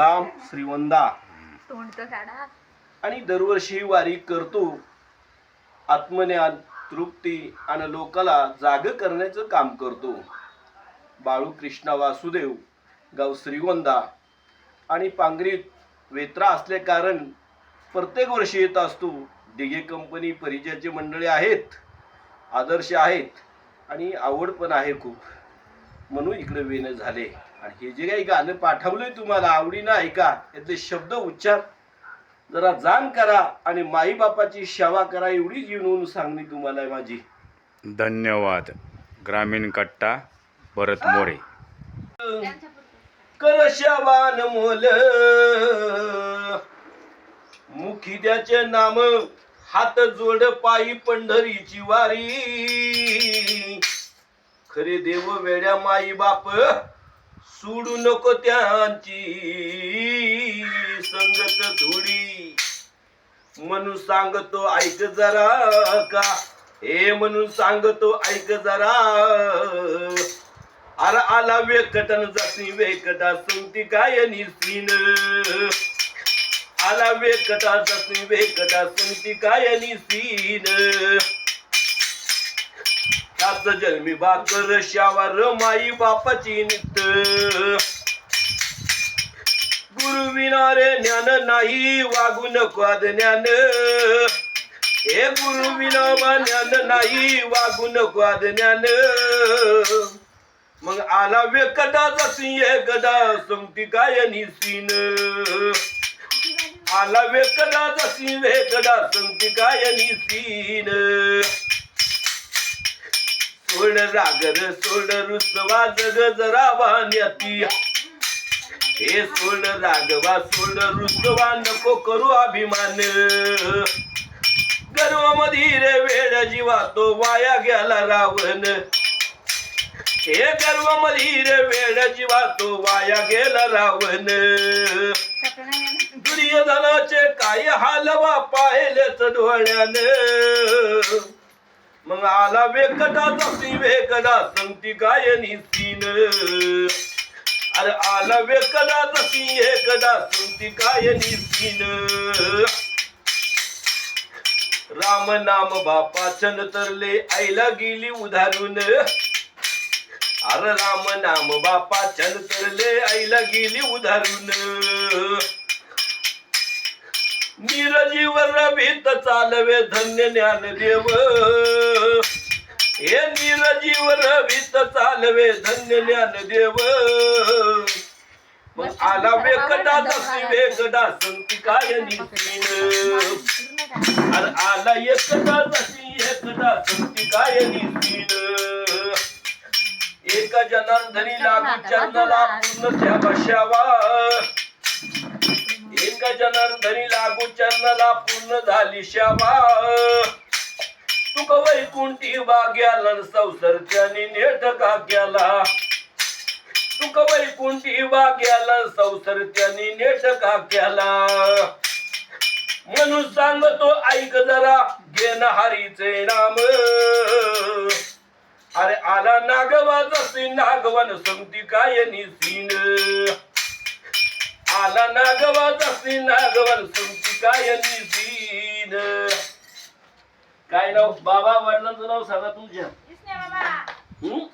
मुक्काम श्रीवंदा. आणि दरवर्षी वारी करतो. आत्मज्ञान तृप्ती आणि लोकाला जाग करण्याचं काम करतो. बाळू कृष्णा वासुदेव गाव श्रीगोंदा आणि पांगरीत वेत्रा असल्या कारण प्रत्येक वर्षी येत असतो. डिगे कंपनी परिचयाचे मंडळी आहेत. आदर्श आहेत. आणि आवड पण आहे खूप. म्हणून इकडे वेणं झाले. आणि हे जे काही गाणं पाठवलंय तुम्हाला आवडीनं ऐका यातले शब्द उच्चार. जरा जाण करा आणि माईबापाची सेवा करा एवढीच येऊन सांगणी तुम्हाला माझी. धन्यवाद. ग्रामीण कट्टा भरत मोरे. कर शवान मोल. मुखी त्याचे नाम हात जोड पायी पंढरीची वारी. खरे देव वेड्या माई बाप सोडू नको त्यांची संगत धुडी. म्हणून सांगतो ऐक जरा का? हे म्हणून सांगतो ऐक जरा. अर आला वेकटन जसी वेकटा सुमती काय निसीन? आला वेकटा जसी वेकटा सुमती काय निसीन? त्याच जन्मी बाकर शावर माई बापाची नित गुरु विनारे ज्ञान नाही वागू नको ज्ञान. हे गुरु विना ज्ञान नाही वागू नको ज्ञान. मग आला वेकटा जसी एकदा सुमती काय निसीन आला वेकटा जसी गदा समती काय निसीन सोड रागर सोड रुसवा जग जरा वाण्याती. हे सोड रागवा सोड रुसवा नको करू अभिमान. गर्वामध्ये रे वेळ जीवा तो वाया गेला रावण. हे गर्व मधीर वेळ जीवा तो वाया गेला रावण. दुर्योधनाचे काय हालवा पाहिलेच डोळ्यानं? मग आला वेकटा जाती वेकटा संगती काय निसीन अरे आला वेकटा जाती एकदा संगती काय निसीन राम नाम बापाचन तरले आईला गेली उधारून. अरे राम नाम बापाचन तरले आईला गेली उधारून. नीरजीवर भीत चालवे धन्य ज्ञान देव. हे नीरजीवर भीत चालवे धन्य ज्ञान देव. मग आला वेकटा जशी वेकटा संती काय निसीन अरे आला एकटा जशी एकटा संती काय निसीन एका जनार्दनी लागू चंदला पूर्ण त्या बशावा. एक जनार्दनी लागू पूर्ण झाली श्यामा. तुक वैकुंठी बाग्याला संसर्त्याने नेट का तुक वैकुंठी वाग्याला संसर्त्याने नेट का म्हणून सांगतो ऐक जरा घेण हरीचे नाम. अरे आला नागवा जसे नागवन संगती काय निसीन आला नागवा जशी नागवन तुमची काय निधीन काय नाव? बाबा वडिलांचं नाव सांगा तुमच्या. बाबा.